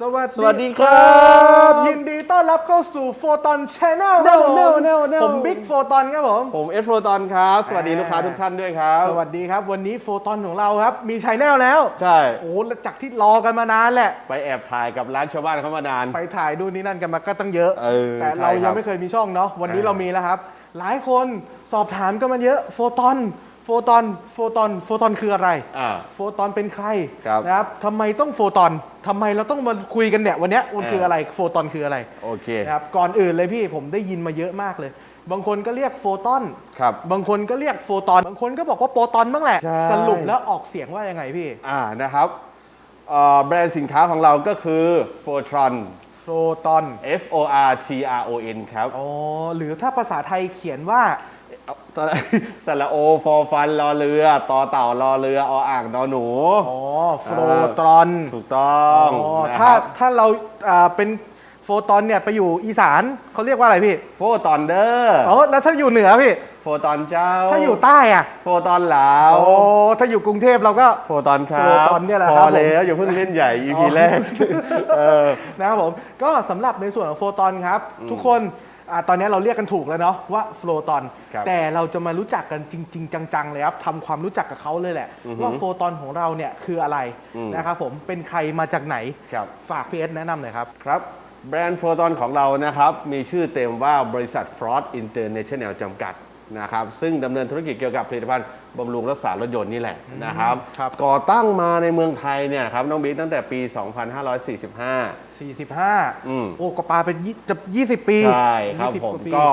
สวัสสวัสดีครับ ยินดีต้อนรับเข้าสู่โฟตอนช n แนล No, no, no, no ผมบิ๊กโฟตอนครับผม ผมเอสโฟตอนครับ สวัสดีอ่าลูกค้าทุกท่านด้วยครับ สวัสดีครับ วันนี้โฟตอนของเราครับ มีช n แนลแล้ว ใช่ โอ้แล้วจากที่รอกันมานานแหละ ไปแอบถ่ายกับร้านชาวบ้านเขามานาน ไปถ่ายดูนนี่นั่นกันมาก็ตั้งเยอะ เออแต่ใช่เราคยัรังบไม่เคยมีช่องเนาะ วันนี้อ่า เรามีแล้วครับ หลายคนสอบถามกันมาเยอะ โฟตอน โฟตอนโฟตอนโฟตอนคืออะไร อ่า โฟตอนเป็นใครครับนะครับทำไมต้องโฟตอนทำไมเราต้องมาคุยกันเนี่ยวันเนี้ยมันคือเออออะไรโฟตอนคืออะไรโอเค นะครับก่อนอื่นเลยพี่ผมได้ยินมาเยอะมากเลย บางคนก็เรียกโฟตอน ครับ บางคนก็เรียกโฟตอน บางคนก็บอกว่าโปรตอนบ้างแหละ ใช่ สรุปแล้วออกเสียงว่ายังไงพี่อ่านะครับเอ่อแบรนด์สินค้าของเราก็คือ Photron โฟตอน F O R T R O N ครับ อ๋อหรือถ้าภาษาไทยเขียนว่าตอน สระโอฟอฟันรอเรือต่อเต่ารอเรือออ่างนอหนูอ๋อโฟตอนถูกต้องอ๋อนะคถ้ารับถ้าเราอ่าเป็นโฟตอนเนี่ยไปอยู่อีสานเขาเรียกว่าอะไรพี่ โฟตอนเดอร์อ๋อแล้วถ้าอยู่เหนือพี่ โฟตอนเจ้า ถ้าอยู่ใต้อะโฟตอนเหลาโอ้ถ้าอยู่กรุงเทพเราก็โฟตอนครับโฟตอนเนี่ยแหละพครัอบผมแล้วอย่าเพิ่งเล่นใหญ่ EP แรกเออนะครับผมก็สำหรับในส่วนของโฟตอนครับ ทุกคน อาตอนนี้เราเรียกกันถูกแล้วเนาะว่าโฟตอน ครับแต่เราจะมารู้จักกันจริง ๆ จังๆเลยครับทำความรู้จักกับเขาเลยแหละ อือฮึว่าโฟตอนของเราเนี่ยคืออะไรอืม นะครับผมเป็นใครมาจากไหน ครับ ฝากพีเอสแนะนำหน่อยครับ ครับ แบรนด์โฟตอนของเรานะครับ มีชื่อเต็มว่าบริษัท Frost International จำกัดนะครับ ซึ่งดำเนินธุรกิจเกี่ยวกับผลิตภัณฑ์ บำรุงรักษารถยนต์นี่แหละนะครับ ครับ ก่อตั้งมาในเมืองไทยเนี่ยครับน้องบิ๊กตั้งแต่ปี 2545 45 อืม โอ้ก็ปาเป็นยี่จะ20 ปีใช่ครับ20ผมว่าปี ก็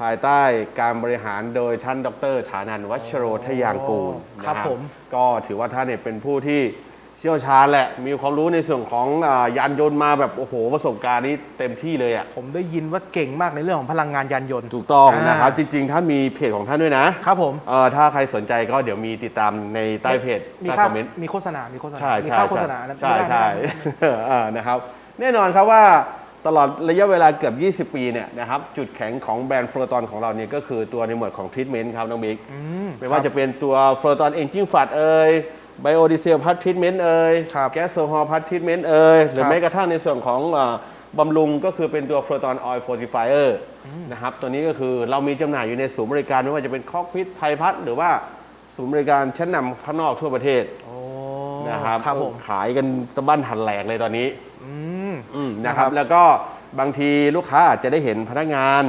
ภายใต้การบริหารโดยท่านดรฐานันท์วัชโรทยางกูลครับนะผมก็ถือว่าท่านเนี่ยเป็นผู้ที่ เชี่ยวชาญแหละ มีความรู้ในส่วนของอายานยนต์มาแบบโอ้โหประสบการณ์นี้เต็มที่เลยอะผมได้ยินว่าเก่งมากในเรื่องของพลังงานยานยนต์ ถูกต้องอ่านนะครับ จริง ๆ ท่านมีเพจของท่านด้วยนะครับผม เอ่อถ้าใครสนใจก็เดี๋ยวมีติดตามในใต้เพจมีใต้ค่าคอมเมนต์ มีโฆษณา มีโฆษณา ใช่มีใช่ค่าโฆใช่ษณานะใช่ไม่ได้ใช่ไม่ได้เออนะครับ แน่นอนครับว่าตลอดระยะเวลาเกือบ 20 ปีเนี่ยนะครับจุดแข็งของแบรนด์ฟลอตอนของเราเนี่ยก็คือตัวในหมวดของทรีทเมนต์ครับน้องบิ๊กมไม่ว่าจะเป็นตัวฟลอตอนเอนจินฟัดเอ่ย ไบโอดีเซลพัททรีทเมนต์เอ่ยครับแก๊สโซฮอล์พัททรีทเมนต์เอ่ยหรือครับแม้กระทั่งในส่วนของเอ่อบำรุงก็คือเป็นตัวฟลอตอนออยล์โฟติฟายเออร์นะครับตัวนี้ก็คือเรามีจำหน่ายอยู่ในศูนย์บริการไม่ว่าจะเป็นคอกพิทไทยพัทหรือว่าศูนย์บริการชั้นนำข้างนอกทั่วประเทศโอ้นะครับครับผมขายกันตะบั้นหันแหลกเลยตอนนี้อืมอืมนะนะคครัรับบแล้วก็บางทีลูกค้าอาจจะได้เห็นพนักงาน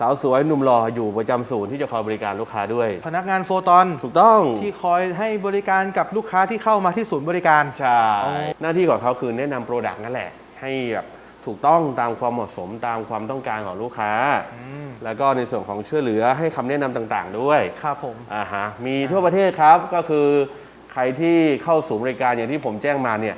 สาวสวยหนุ่มหล่ออยู่ประจำศูนย์ที่จะคอยบริการลูกค้าด้วย พนักงานโฟตอนถูกต้องที่คอยให้บริการกับลูกค้าที่เข้ามาที่ศูนย์บริการ ใช่หน้าที่ของเขาคือแนะนำโปรดักต์นั่นแหละ ให้แบบถูกต้องตามความเหมาะสมตามความต้องการของลูกค้า แล้วก็ในส่วนของช่วยเหลือให้คำแนะนำต่างๆด้วย ครับผม อ่าฮะมีทั่วประเทศครับก็คือใครที่เข้าศูนย์บริการอย่างที่ผมแจ้งมาเนี่ย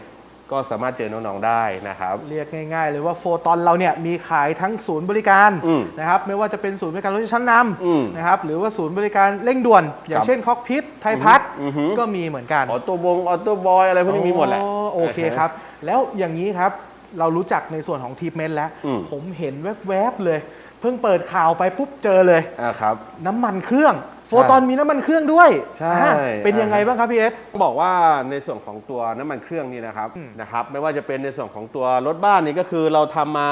ก็สามารถเจอน้องๆได้นะครับ เรียกง่ายๆเลยว่าโฟตอนเราเนี่ยมีขายทั้งศูนย์บริการอืมนะครับไม่ว่าจะเป็นศูนย์บริการรถชั้นนอืมำนะครับหรือว่าศูนย์บริการเร่งด่วน อย่าคงรับเช่นคอกพิทไทยพัทอือหือ ก็มีเหมือนกัน ออโต้บงออโต้บอยอะไรพวกนี้มีหมดแหละ อ๋อโอเคครับ แล้วอย่างนี้ครับเรารู้จักในส่วนของทีมเมนต์แล้ว อืมผมเห็นแวบๆเลย เพิ่งเปิดข่าวไปปุ๊บเจอเลย อ่าครับ น้ำมันเครื่อง โฟตอนมีน้ำมันเครื่องด้วยใช่อ่าเป็นยังไงบ้างครับพี่เอสบอกว่าในส่วนของตัวน้ำมันเครื่องนี่นะครับอืม นะครับ ไม่ว่าจะเป็นในส่วนของตัวรถบ้านนี่ก็คือเราทำมา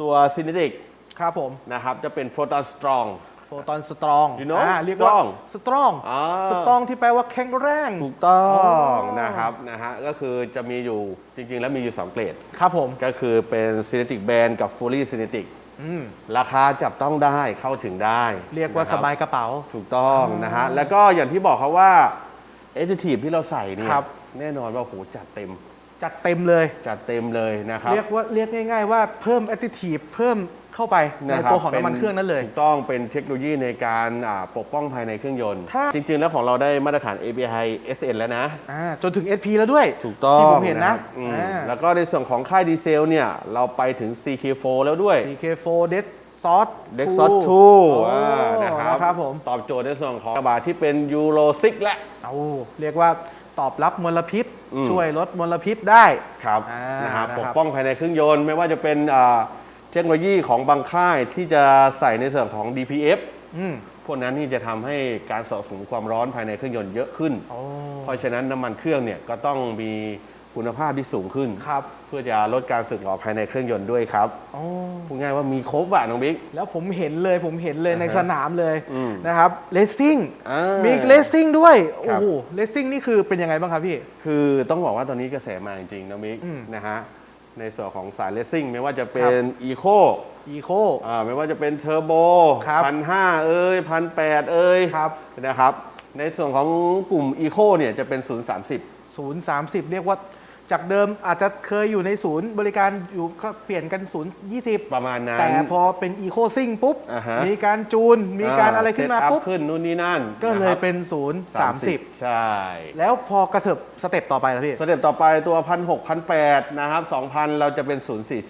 ตัวซินิติกครับผม นะครับจะเป็นโฟตอนสตรอง โฟตอนสตรอง You know? เรียกว่า strong สตรอง อ่า สตรองที่แปลว่าแข็งแรง ถูกต้องอ๋อ นะครับนะฮะก็คือจะมีอยู่จริงๆ แล้วมีอยู่ 2 เกรด ครับผม ก็คือเป็นซินิติกแบนกับฟูลี่ซินิติก อืมราคาจับต้องได้เข้าถึงได้เรียกว่านะคสรับายกระเป๋า ถูกต้องนะฮะแล้วก็อย่างที่บอกเขาว่าเอ t ทีฟที่เราใส่เนี่ยครับ แน่นอนว่าโหจัดเต็ม จัดเต็มเลย จัดเต็มเลยนะครับ เรียกว่าเรียกง่าย ๆ ว่าเพิ่มแอ t ติทีฟเพิ่มเข้าไปในนะครับตัวของน้ำมันเครื่องนั้นเลย ถูกต้องเป็นเทคโนโลยีในการอ่าปกป้องภายในเครื่องยนต์ถ้าจริง ๆ แล้วของเราได้มาตรฐาน API SN แล้วนะอ่าจนถึง SP แล้วด้วย ถูกต้องที่ผมเห็นนะครับอืมอ่าแล้วก็ในส่วนของค่ายดีเซลเนี่ย เราไปถึง CK4 แล้วด้วย CK4 Dead s o s เด็กซอสโอ้2อ่านะครับนะครับผมตอบโจทย์ในส่วนของกระบะที่เป็นยูโร6และเอาเรียกว่า ตอบรับมลพิษ อืม ช่วยลดมลพิษได้ ครับอ่านนะครับนะครับ ปกป้องภายในเครื่องยนต์ไม่ว่าจะเป็นอ่าเทคโนโลยีของบางค่ายที่จะใส่ในส่วนของ DPF อืมพวกนั้นนี่จะทำให้การสะสมความร้อนภายในเครื่องยนต์เยอะขึ้นอ๋อเพราะฉะนั้นน้ำมันเครื่องเนี่ยก็ต้องมี คุณภาพที่สูงขึ้น ครับเพื่อจะลดการสึกหรอภายในเครื่องยนต์ด้วยครับอ๋อพูดง่ายว่ามีครบอะน้องบิ๊ก แล้วผมเห็นเลยผมเห็นเลยในอ่าฮะสนามเลยอืมนะครับเลสซิ่งอ่ามีเลสซิ่งด้วย โอ้ครับ โหเลสซิ่งนี่คือเป็นยังไงบ้างครับพี่ คือต้องบอกว่าตอนนี้กระแสมาจริงๆน้องบิ๊กนะอืมฮะในส่วนของสายเลสซิ่งไม่ว่าจะเป็ครันบอีโค อีโค อ่าไม่ว่าจะเป็นเทอร์โบครับพันห้าเอ้ยพันแปดเอ้ยครับ นะครับ ในส่วนของกลุ่มอีโคเนี่ยจะเป็น 0 3 0ศูนย์สามสิบเรียกว่า จากเดิมอาจจะเคยอยู่ในศูนย์บริการอยู่ก็เปลี่ยนกันศูนย์ยี่สิบประมาณนั้น แต่พอเป็นอีโคซิ่งปุ๊บ อ่าฮะ มีการจูน มีการอะไรขึ้นมาเซตอัพปุ๊บขึ้นนู่นนี่นั่นก็เลยนะครับเป็นศูนย์สามสิบใช่แล้วพอกระเถิบสเต็ปต่อไปแล้วพี่สเต็ปต่อไปตัวพันหกพันแปดนะครับสองพันเราจะเป็น0 4 0ศูนย์สี่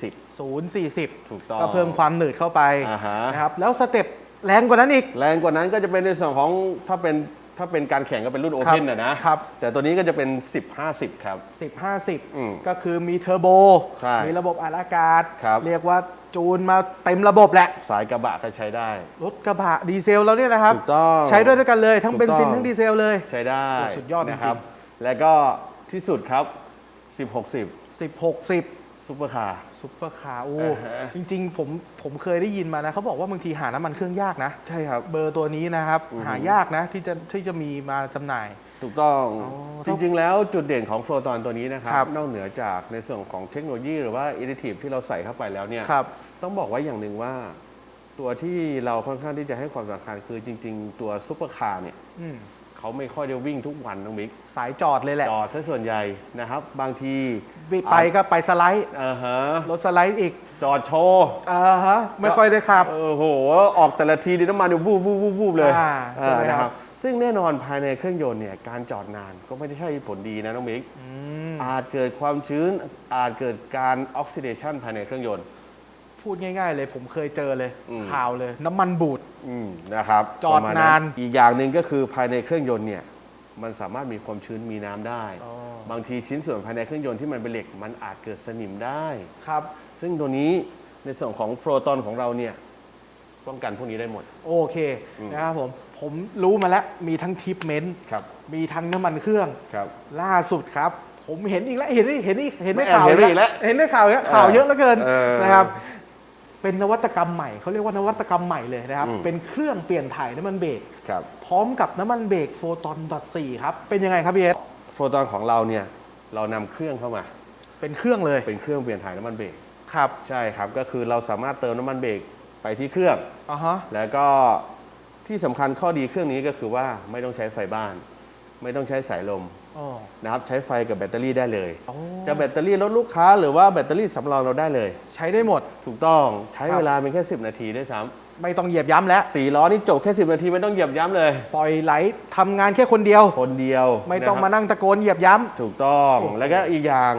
สิบถูกต้องก็เพิ่มความหนืดเข้าไปอ่าฮะ นะครับแล้วสเต็ปแรงกว่านั้นอีก แรงกว่านั้นก็จะเป็นในส่วนของถ้าเป็น ถ้าเป็นการแข่งก็เป็นรุ่นโอเพนนะนะครับ แต่ตัวนี้ก็จะเป็น 10 50 ครับ 10 อืม50 ก็คือมีเทอร์โบ ใช่มีระบบอัดอากาศ ครับ เรียกว่าจูนมาเต็มระบบแหละ สายกระบะก็ใช้ได้ รถกระบะดีเซลเราเนี่ยนะครับ ถูกต้องใช้ด้วยด้วยกันเลย ทั้งถูกเบนซินต้องทั้งดีเซลเลย ใช้ได้โอ้สุดยอดจริงๆ นะครับ แล้วก็ที่สุดครับ 10 60 10 60ซุปเปอร์คาร์ ซุปเปอร์คาร์โอ้อ่าฮะ จริง ๆ ผมผมเคยได้ยินมานะเขาบอกว่าบางทีหาน้ำมันเครื่องยากนะ ใช่ครับ เบอร์ตัวนี้นะครับ อือฮึ หายากนะที่จะที่จะมีมาจำหน่าย ถูกต้องอ๋อจริง ๆ แล้วจุดเด่นของโฟลตอนตัวนี้นะครับ ครับ นอกเหนือจากในส่วนของเทคโนโลยีหรือว่าอินดิทีฟที่เราใส่เข้าไปแล้วเนี่ย ครับ ต้องบอกไว่าอย่างหนึ่งว่า ตัวที่เราค่อนข้างที่จะให้ความสำคัญคือจริง ๆ ตัวซุปเปอร์คาร์เนี่ย อืม เขาไม่ค่อยได้วิ่งทุกวันน้องบิ๊กสายจอดเลยแหละ จอดซะส่วนใหญ่นะครับ บางทีวิไปก็ไปสไลด์เออฮะรถสไลด์อีกจอดโชว์อ่าฮะไม่ค่อยได้ขับเออโห ออกแต่ละทีดิน้ำมันเนี่ยวูบวูบวูบวูบเลยอ่าเอใช่อไหมนะคครัรับบซึ่งแน่นอนภายในเครื่องยนต์เนี่ยการจอดนานก็ไม่ได้ให้ผลดีนะน้องบิ๊กอืมอาจเกิดความชื้นอาจเกิดการออกซิเดชันภายในเครื่องยนต์ พูดง่าย ๆ เลยผมเคยเจอเลยอืม ข่าวเลย น้ำมันบูด อืมนะครับจอดประมณนานอีกอย่างหนึ่งก็คือภายในเครื่องยนต์เนี่ยมันสามารถมีความชื้นมีน้ำได้ อ๋อ บางทีชิ้นส่วนภายในเครื่องยนต์ที่มันเป็นเหล็กมันอาจเกิดสนิมได้ ครับ ซึ่งตัวนี้ในส่วนของโฟลตอนของเราเนี่ยป้องกันพวกนี้ได้หมด โอเคอืม นะครับผมผมรู้มาแล้วมีทั้งทิปเมนต์ครับมีทั้งน้ำมันเครื่อง ครับ ล่าสุดครับ ผมเห็นอีกแล้วเห็นอีกเห็นอีกเห็นในไม่แอบข่าวเห็นอีกแล้วเห็นในข่าวเยอะข่าวเยอะเหลือเกินเออนะครับ เป็นนวัตกรรมใหม่เขาเรียกว่านวัตกรรมใหม่เลยนะครับ อืม เป็นเครื่องเปลี่ยนถ่ายน้ำมันเบรกครับ พร้อมกับน้ำมันเบรกโฟตอนดอทสี่ครับ เป็นยังไงครับพี่เอสโฟลตอนของเราเนี่ยเรานำเครื่องเข้ามา เป็นเครื่องเลยเป็นเครื่องเปลี่ยนถ่ายน้ำมันเบรกครับใช่ครับ ก็คือเราสามารถเติมน้ำมันเบรกไปที่เครื่อง อ่าฮะแล้วก็ที่สำคัญข้อดีเครื่องนี้ก็คือว่าไม่ต้องใช้ไฟบ้าน ไม่ต้องใช้สายลมอ๋อ นะครับใช้ไฟกับแบตเตอรี่ได้เลย อ๋อ จะแบตเตอรี่รถลูกค้าหรือว่าแบตเตอรี่สำรองเราได้เลย ใช้ได้หมด ถูกต้องใช้ครับ เวลาเป็นแค่ 10 นาทีด้วยซ้ไม่ต้องเหยียบย้ำแล้วำสี่ล้อนี่จบแค่ 10 นาทีไม่ต้องเหยียบย้ำเลย ปล่อยไหลทำงานแค่คนเดียว คนเดียวไม่ต้องะครับมานั่งตะโกนเหยียบย้ำ ถูกต้องโอ้โหแล้วก็อีกอย่าง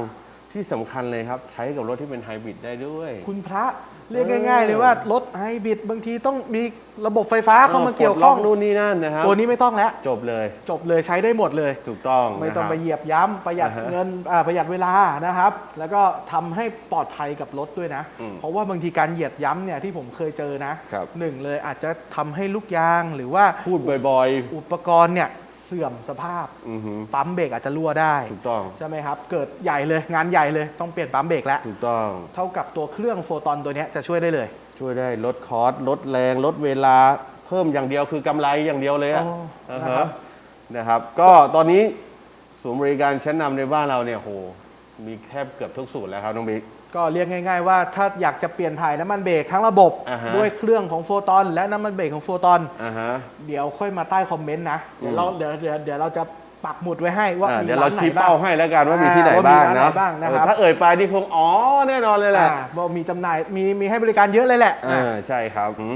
ที่สำคัญเลยครับ ใช้กับรถที่เป็นไฮบริดได้ด้วย คุณพระเรียกเออง่าย ๆ เลยว่ารถไฮบริดบางทีต้องมีระบบไฟฟ้าเข้ามาเกี่ยวปลดข้ล็อองกนู่นนี่นั่นนะครับตัวนี้ไม่ต้องแล้วจบเลย จบเลยใช้ได้หมดเลย ถูกต้องไม่ต้องนะครับไปเหยียบย้ำประหยัดอ่าฮะเงินอ่าประหยัดเวลานะครับ แล้วก็ทำให้ปลอดภัยกับรถด้วยนะ อืมเพราะว่าบางทีการเหยียดย้ำเนี่ยที่ผมเคยเจอนะครับ หนึ่งเลยอาจจะทำให้ลูกยางหรือว่าพูดบ่อย อุปกรณ์เนี่ย เสื่อมสภาพๆอือหือปั๊มเบรกอาจจะรั่วได้ถูกต้อง ใช่ไหมครับ เกิดใหญ่เลยงานใหญ่เลยต้องเปลี่ยนปั๊มเบรกแล้วถูกต้อง เท่ากับตัวเครื่องโฟตอนตัวเนี้ยจะช่วยได้เลย ช่วยได้ลดคอสลดแรง ลดเวลาเพิ่มอย่างเดียวคือกำไรอย่างเดียวเลยอะอ๋ออ่านะคฮะรับนะครับ ก็ตอนนี้ศูนย์บริการชั้นนำในบ้านเราเนี่ยโหมีแทบเกือบทุกสูตรแล้วครับน้องบิ๊ก ก็เรียกง่ายๆว่าถ้าอยากจะเปลี่ยนถ่ายน้ำมันเบรกทั้งระบบ อ่าฮะ ด้วยเครื่องของโฟตอน และน้ำมันเบรกของโฟตอน อ่าฮะ เดี๋ยวค่อยมาใต้คอมเมนต์นะ เดี๋ยวเราเดี๋ยวเดี๋ยวเดี๋ยวเราจะปักหมุดไว้ให้ว่าอ่ามีเดี๋ยวเรานไหนชี้บ้เป้างให้แล้วกันว่ามีที่ไหนอ่าบ้างว่ามีร้านนะไหนบ้างนะครับ เออถ้าเอ่ยไปนี่คงอ๋อแน่นอนเลยแหละอ่าว่ามีจำหน่ายมีมีให้บริการเยอะเลยแหละ อ่าอ่าใช่ครับอืม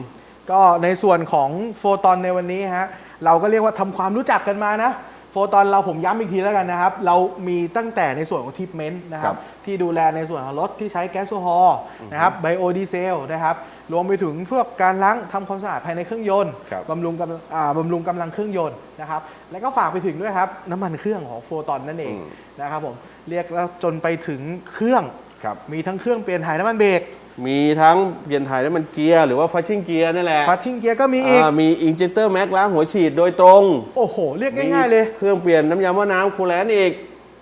ก็ในส่วนของโฟตอนในวันนี้ฮะเราก็เรียกว่าทำความรู้จักกันมานะ โฟตอนเราผมย้ำอีกทีแล้วกันนะครับ เรามีตั้งแต่ในส่วนของทิปเมนต์นะคครัรับบที่ดูแลในส่วนของรถที่ใช้แก๊สโซฮอล์นะครับไบโอดีเซลนะครับรวมไปถึงพวกการล้างทำความสะอาดภายในเครื่องยนต์ครับบำรุงกำลังอ่าบำรุงกำลังเครื่องยนต์นะครับแล้วก็ฝากไปถึงด้วยครับน้ำมันเครื่องของโฟตอนนั่นเองอืมนะครับผมเรียกแล้วจนไปถึงเครื่องครับมีทั้งเครื่องเปลี่ยนถ่ายน้ำมันเบรก มีทั้งเปลี่ยนถ่ายน้ำมันเกียร์หรือว่าฟัชชิ่งเกียร์นั่นแหละพัชชิ่งเกียร์ก็มีอีก อ่ามีอินเจ c เตอร์แม็กล้างหัวฉีดโดยตรงโอ้โห เรียกง่าย ๆ เลย มีเครื่องเปลี่ยนน้ำยาหม้อน้ำคูลแลนต์อีก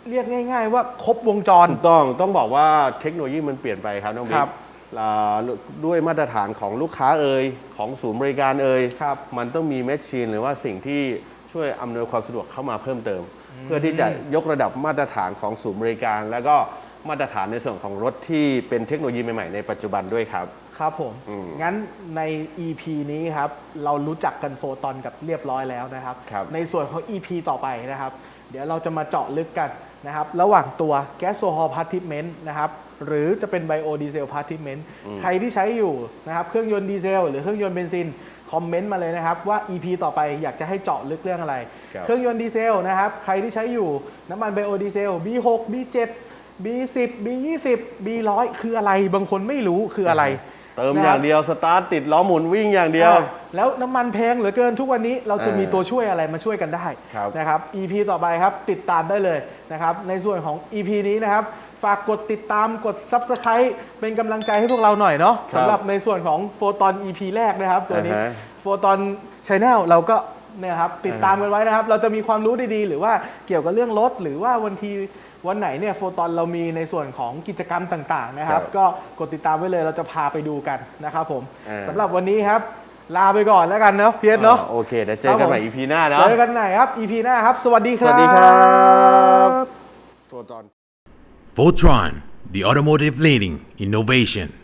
เรียกง่าย ๆ ว่าครบวงจร ถูกต้องต้องบอกว่าเทคโนโลยีมันเปลี่ยนไปครับน้องบิ๊ครักบอ่าด้วยมาตรฐานของลูกค้าเอ่ยของศูนย์บริการเอ่ยครับมันต้องมีแมชชีนหรือว่าสิ่งที่ช่วยอำนวยความสะดวกเข้ามาเพิ่มเติม เพื่อที่จะยกระดับมาตรฐานของศูนย์บริการ แล้วก็ มาตรฐานในส่วนของรถที่เป็นเทคโนโลยีใหม่ๆในปัจจุบันด้วยครับ ครับผม อืมงั้นใน EP นี้ครับ เรารู้จักกันโฟตอนกับเรียบร้อยแล้วนะครับ ครับ ในส่วนของ EP ต่อไปนะครับ เดี๋ยวเราจะมาเจาะลึกกันนะครับ ระหว่างตัวแก๊สโซฮอล์พาร์ทิเมนต์นะครับ หรือจะเป็นไบโอดีเซลพาร์ทิเมนต์ ใครที่ใช้อยู่นะครับ เครื่องยนต์ดีเซลหรือเครื่องยนต์เบนซิน คอมเมนต์มาเลยนะครับ ว่า EP ต่อไปอยากจะให้เจาะลึกเรื่องอะไร ครับ เครื่องยนต์ดีเซลนะครับ ใครที่ใช้อยู่น้ำมันไบโอดีเซล B6 B7 B10 B20 B100 คืออะไรบางคนไม่รู้คืออะไร เติมนะครับอย่างเดียวสตาร์ทติดล้อหมุนวิ่งอย่างเดียวอะแล้วน้ำมันแพงเหลือเกินทุกวันนี้เราจะมีเออตัวช่วยอะไรมาช่วยกันได้ครับนะครับ EP ต่อไปครับติดตามได้เลยนะครับในส่วนของ EP นี้นะครับฝากกดติดตามกด Subscribe เป็นกำลังใจให้พวกเราหน่อยเนาะครับสำหรับในส่วนของโฟตอน EP แรกนะครับ ตัวนี้อ่าฮะโฟตอนชแนลเราก็เนี่ยครับติดตามกันไว้นะครับ เราจะมีความรู้ดีๆ หรือว่าเกี่ยวกับเรื่องรถหรือว่าวันที วันไหนเนี่ยโฟตอนเรามีในส่วนของกิจกรรมต่างๆนะครับ ครับก็กดติดตามไว้เลยเราจะพาไปดูกันนะครับผมอ่า สำหรับวันนี้ครับลาไปก่อนแล้วกันเนาะเพียรเนาะอ่าโอเคเดี๋ยวเจอกันใหม่ครับผม EP หน้าเนาะ เจอกันไหนครับ EP หน้าครับ สวัสดีครับ สวัสดีครับ ตัวตอน Voltron, the automotive leading innovation.